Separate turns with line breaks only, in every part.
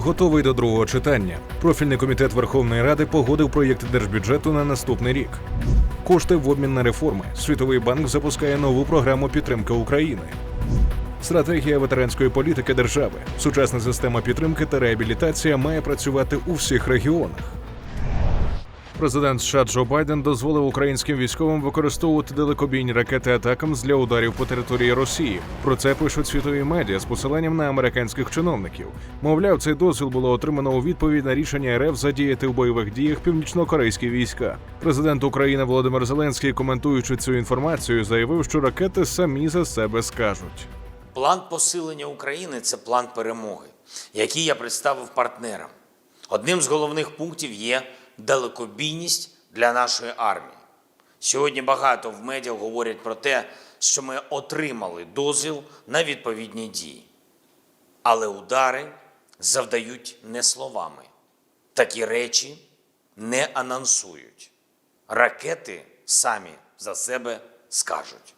готовий до другого читання. Профільний комітет Верховної Ради погодив проєкт держбюджету на наступний рік. Кошти в обмін на реформи. Світовий банк запускає нову програму підтримки України. Стратегія ветеранської політики держави. Сучасна система підтримки та реабілітація має працювати у всіх регіонах. Президент США Джо Байден дозволив українським військовим використовувати далекобійні ракети атакамс для ударів по території Росії. Про це пишуть світові медіа з посиланням на американських чиновників. Мовляв, цей дозвіл було отримано у відповідь на рішення РФ задіяти в бойових діях північно-корейські війська. Президент України Володимир Зеленський, коментуючи цю інформацію, заявив, що ракети самі за себе скажуть.
План посилення України це план перемоги, який я представив партнерам. Одним з головних пунктів є далекобійність для нашої армії. Сьогодні багато в медіа говорять про те, що ми отримали дозвіл на відповідні дії. Але удари завдають не словами. Такі речі не анонсують. Ракети самі за себе скажуть.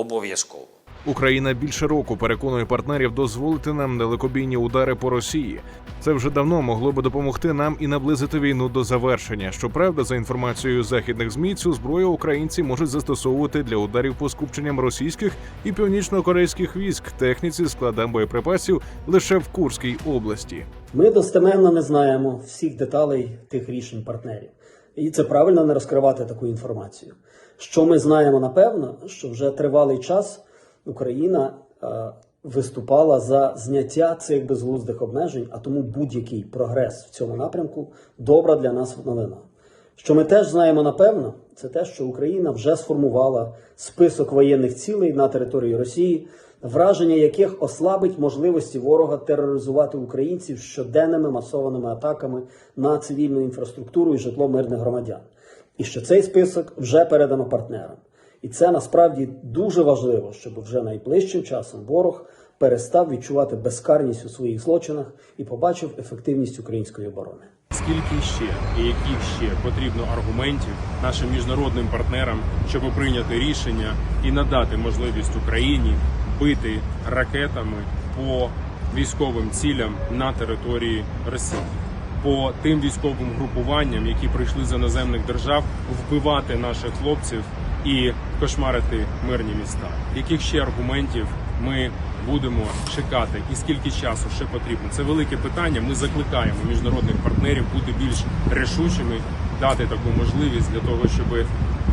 Обов'язково.
Україна більше року переконує партнерів дозволити нам далекобійні удари по Росії. Це вже давно могло би допомогти нам і наблизити війну до завершення. Щоправда, за інформацією західних змі, цю зброю українці можуть застосовувати для ударів по скупченням російських і північно-корейських військ, техніці, складам боєприпасів лише в Курській області.
Ми достеменно не знаємо всіх деталей тих рішень партнерів. І це правильно не розкривати таку інформацію. Що ми знаємо напевно, що вже тривалий час Україна е, виступала за зняття цих безглуздих обмежень, а тому будь-який прогрес в цьому напрямку добра для нас новина. Що ми теж знаємо напевно, це те, що Україна вже сформувала список воєнних цілей на території Росії, враження яких ослабить можливості ворога тероризувати українців щоденними масованими атаками на цивільну інфраструктуру і житло мирних громадян. І що цей список вже передано партнерам. І це насправді дуже важливо, щоб вже найближчим часом ворог перестав відчувати безкарність у своїх злочинах і побачив ефективність української оборони.
Скільки ще і яких ще потрібно аргументів нашим міжнародним партнерам, щоб прийняти рішення і надати можливість Україні бити ракетами по військовим цілям на території Росії, по тим військовим групуванням, які прийшли з іноземних держав, вбивати наших хлопців і кошмарити мирні міста. Яких ще аргументів ми будемо чекати, і скільки часу ще потрібно? Це велике питання. Ми закликаємо міжнародних партнерів бути більш рішучими, дати таку можливість для того, щоб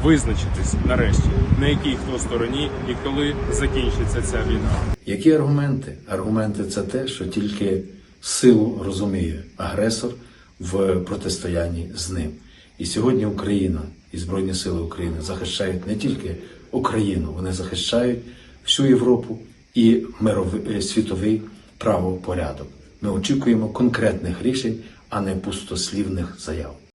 визначитись нарешті на якій хто стороні і коли закінчиться ця війна.
Які аргументи? Аргументи це те, що тільки силу розуміє агресор в протистоянні з ним. І сьогодні Україна і Збройні Сили України захищають не тільки Україну, вони захищають всю Європу і мировий світовий правопорядок. Ми очікуємо конкретних рішень, а не пустослівних заяв.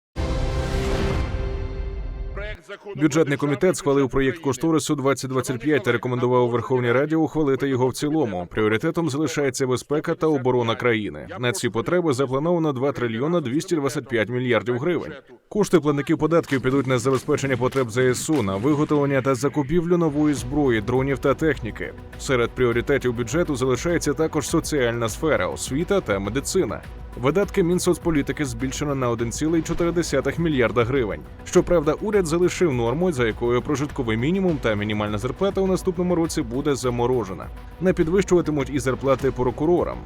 Бюджетний комітет схвалив проєкт кошторису 2025 та рекомендував Верховній Раді ухвалити його в цілому. Пріоритетом залишається безпека та оборона країни. На ці потреби заплановано 2 трильйона 225 мільярдів гривень. Кошти платників податків підуть на забезпечення потреб ЗСУ, на виготовлення та закупівлю нової зброї, дронів та техніки. Серед пріоритетів бюджету залишається також соціальна сфера, освіта та медицина. Видатки Мінсоцполітики збільшено на 1,4 мільярда гривень. Щоправда, уряд залишив норму, за якою прожитковий мінімум та мінімальна зарплата у наступному році буде заморожена. Не підвищуватимуть і зарплати прокурорам.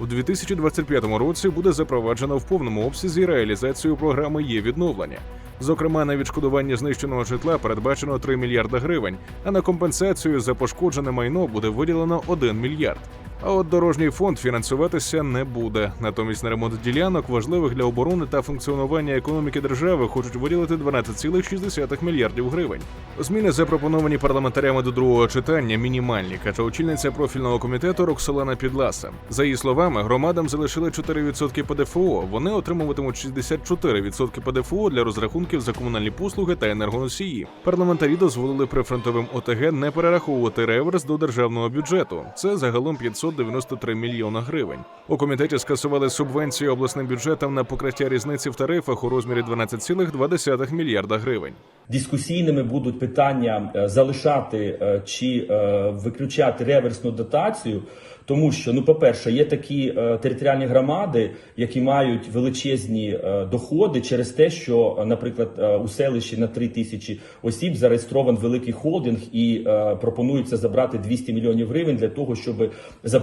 У 2025 році буде запроваджено в повному обсязі реалізацію програми є відновлення. Зокрема, на відшкодування знищеного житла передбачено 3 мільярда гривень, а на компенсацію за пошкоджене майно буде виділено 1 мільярд. А от дорожній фонд фінансуватися не буде. Натомість на ремонт ділянок, важливих для оборони та функціонування економіки держави, хочуть виділити 12,6 мільярдів гривень. Зміни запропоновані парламентарями до другого читання мінімальні, каже очільниця профільного комітету Роксолана Підласа. За її словами, громадам залишили 4% ПДФО. Вони отримуватимуть 64% ПДФО для розрахунків за комунальні послуги та енергоносії. Парламентарі дозволили прифронтовим ОТГ не перераховувати реверс до державного бюджету. Це загалом 593 мільйона гривень. У комітеті скасували субвенції обласним бюджетам на покриття різниці в тарифах у розмірі 12,2 мільярда гривень.
Дискусійними будуть питання е, залишати е, чи е, виключати реверсну дотацію, Тому що, ну, по-перше, є такі територіальні громади, які мають величезні доходи через те, що, наприклад, у селищі на 3 тисячі осіб зареєстрований великий холдинг і пропонується забрати 200 мільйонів гривень для того, щоб забезпечити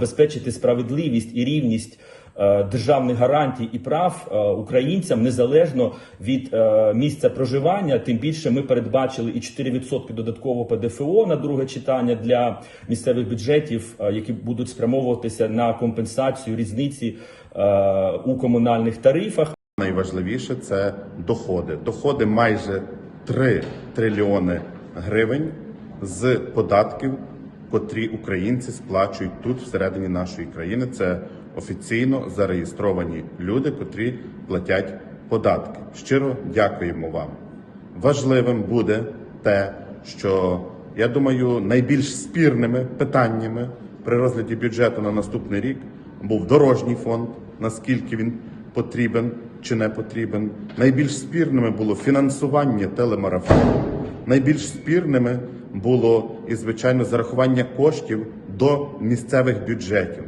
справедливість і рівність е, державних гарантій і прав е, українцям незалежно від е, місця проживання. Тим більше ми передбачили і 4% додаткового ПДФО на друге читання для місцевих бюджетів, які будуть спрямовуватися на компенсацію різниці у комунальних тарифах.
Найважливіше це доходи. Доходи майже 3 трильйони гривень з податків, котрі українці сплачують тут, всередині нашої країни. Це офіційно зареєстровані люди, котрі платять податки. Щиро дякуємо вам. Важливим буде те, що я думаю, найбільш спірними питаннями при розгляді бюджету на наступний рік був дорожній фонд, наскільки він потрібен чи не потрібен. Найбільш спірними було фінансування телемарафону. Найбільш спірними було і звичайно зарахування коштів до місцевих бюджетів.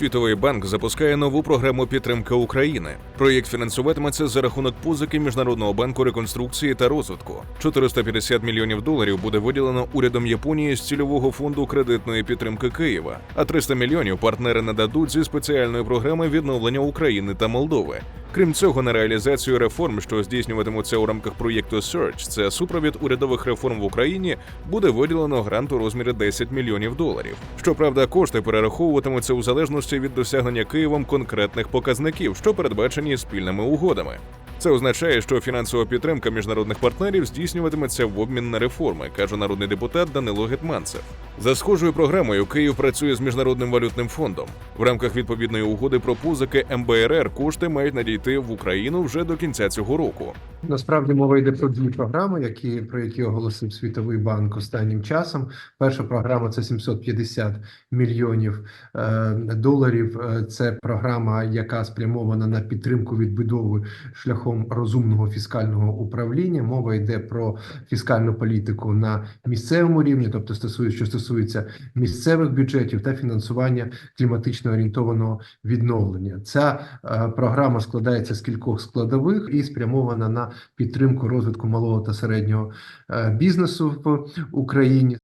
Світовий банк запускає нову програму підтримки України. Проєкт фінансуватиметься за рахунок позики Міжнародного банку реконструкції та розвитку. 450 мільйонів доларів буде виділено урядом Японії з цільового фонду кредитної підтримки Києва, а 300 мільйонів партнери нададуть зі спеціальної програми відновлення України та Молдови. Крім цього, на реалізацію реформ, що здійснюватимуться у рамках проєкту SEARCH, це супровід урядових реформ в Україні, буде виділено грант у розмірі 10 мільйонів доларів. Щоправда, кошти перераховуватимуться у залежності від досягнення Києвом конкретних показників, що передбачені спільними угодами. Це означає, що фінансова підтримка міжнародних партнерів здійснюватиметься в обмін на реформи, каже народний депутат Данило Гетманцев. За схожою програмою Київ працює з міжнародним валютним фондом. В рамках відповідної угоди про позики МБРР кошти мають надійти в Україну вже до кінця цього року.
Насправді мова йде про дві програми, які про які оголосив Світовий банк останнім часом. Перша програма це 750 мільйонів е, доларів. Е, Це програма, яка спрямована на підтримку відбудови шляхом розумного фіскального управління. Мова йде про фіскальну політику на місцевому рівні, тобто стосується, що стосується місцевих бюджетів та фінансування кліматично орієнтованого відновлення. Ця е, програма складається з кількох складових і спрямована на підтримку розвитку малого та середнього е, бізнесу в Україні.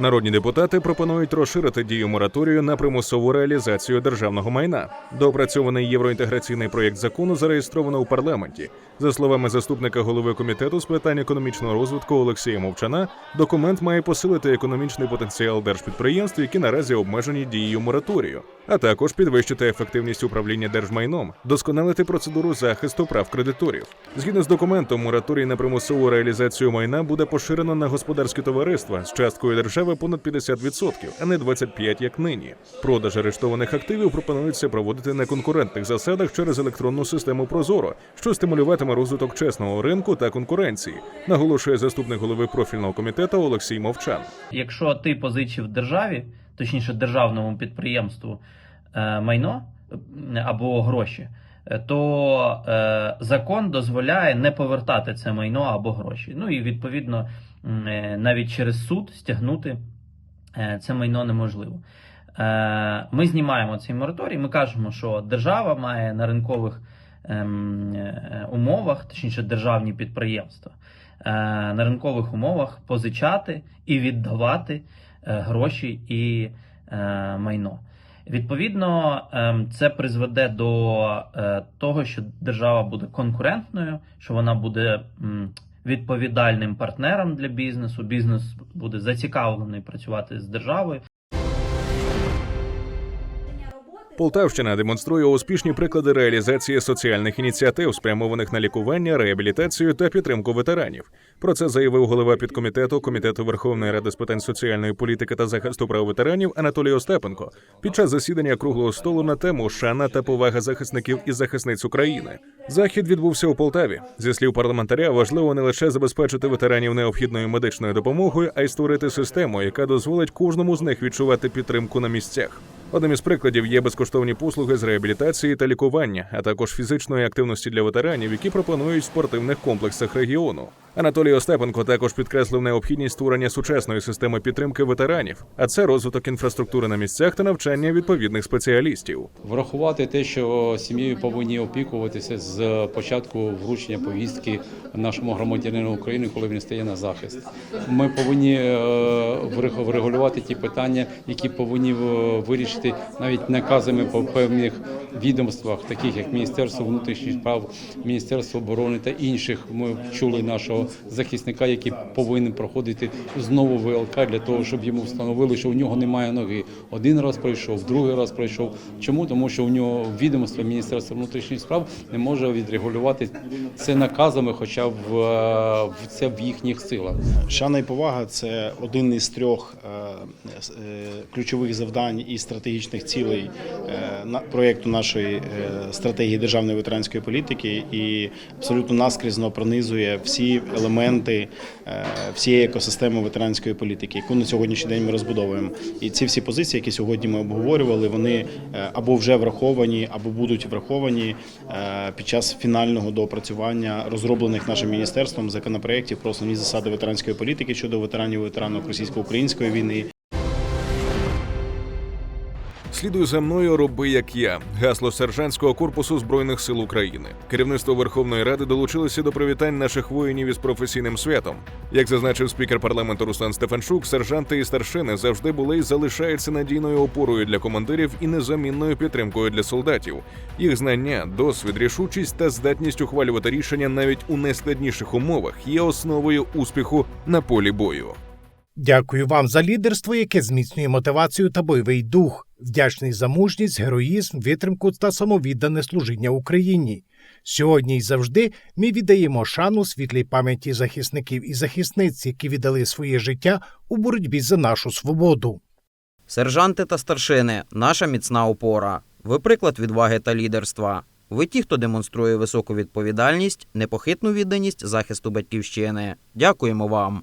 Народні депутати пропонують розширити дію мораторію на примусову реалізацію державного майна. Доопрацьований євроінтеграційний проєкт закону зареєстровано у парламенті. За словами заступника голови комітету з питань економічного розвитку Олексія Мовчана, документ має посилити економічний потенціал держпідприємств, які наразі обмежені дією мораторію, а також підвищити ефективність управління держмайном, досконалити процедуру захисту прав кредиторів. Згідно з документом, мораторій на примусову реалізацію майна буде поширено на господарські товариства з часткою держави понад 50%, а не 25% як нині. Продаж арештованих активів пропонується проводити на конкурентних засадах через електронну систему Прозоро, що стимулюватиме розвиток чесного ринку та конкуренції, наголошує заступник голови профільного комітету Олексій Мовчан.
Якщо ти позичив державі, точніше державному підприємству е, майно е, або гроші, е, то е, закон дозволяє не повертати це майно або гроші. Ну і відповідно навіть через суд стягнути е, це майно неможливо. Е, Ми знімаємо цей мораторій. Ми кажемо, що держава має на ринкових ем, е, умовах, точніше, державні підприємства, е, на ринкових умовах позичати і віддавати е, гроші і е, майно. Відповідно, ем, це призведе до е, того, що держава буде конкурентною, що вона буде відповідальним партнером для бізнесу. Бізнес буде зацікавлений працювати з державою.
Полтавщина демонструє успішні приклади реалізації соціальних ініціатив, спрямованих на лікування, реабілітацію та підтримку ветеранів. Про це заявив голова підкомітету комітету Верховної Ради з питань соціальної політики та захисту прав ветеранів Анатолій Остапенко під час засідання круглого столу на тему шана та повага захисників і захисниць України. Захід відбувся у Полтаві. Зі слів парламентаря, важливо не лише забезпечити ветеранів необхідною медичною допомогою, а й створити систему, яка дозволить кожному з них відчувати підтримку на місцях. Одним із прикладів є безкоштовні послуги з реабілітації та лікування, а також фізичної активності для ветеранів, які пропонують в спортивних комплексах регіону. Анатолій Остапенко також підкреслив необхідність створення сучасної системи підтримки ветеранів, а це розвиток інфраструктури на місцях та навчання відповідних спеціалістів.
Врахувати те, що сім'єю повинні опікуватися з початку вручення повістки нашому громадянину України, коли він стає на захист. Ми повинні е, врегулювати ті питання, які повинні е, вирішити навіть наказами по певних відомствах, таких як Міністерство внутрішніх справ, Міністерство оборони та інших. Ми чули нашого захисника, який повинен проходити знову ВЛК для того, щоб йому встановили, що у нього немає ноги. Один раз пройшов, другий раз пройшов. Чому? Тому що у нього відомство Міністерства внутрішніх справ не може відрегулювати це наказами, хоча в, е, в це в їхніх силах.
Шана і повага це один із трьох е, е, ключових завдань і стратегічних цілей е, проєкту нашої е, стратегії державної ветеранської політики, і абсолютно наскрізно пронизує всі елементи е, всієї екосистеми ветеранської політики, яку на сьогоднішній день ми розбудовуємо. І ці всі позиції, які сьогодні ми обговорювали, вони або вже враховані, або будуть враховані під час фінального доопрацювання розроблених нашим міністерством законопроєктів про основні засади ветеранської політики щодо ветеранів і ветеранок російсько-української війни.
Слідуй за мною, роби як я. Гасло сержантського корпусу збройних сил України. Керівництво Верховної Ради долучилося до привітань наших воїнів із професійним святом. Як зазначив спікер парламенту Руслан Стефанчук, сержанти і старшини завжди були і залишаються надійною опорою для командирів і незамінною підтримкою для солдатів. Їх знання, досвід, рішучість та здатність ухвалювати рішення навіть у найскладніших умовах є основою успіху на полі бою.
Дякую вам за лідерство, яке зміцнює мотивацію та бойовий дух. Вдячний за мужність, героїзм, витримку та самовіддане служіння Україні. Сьогодні і завжди ми віддаємо шану світлій пам'яті захисників і захисниць, які віддали своє життя у боротьбі за нашу свободу.
Сержанти та старшини наша міцна опора. Ви приклад відваги та лідерства. Ви ті, хто демонструє високу відповідальність, непохитну відданість захисту батьківщини. Дякуємо вам.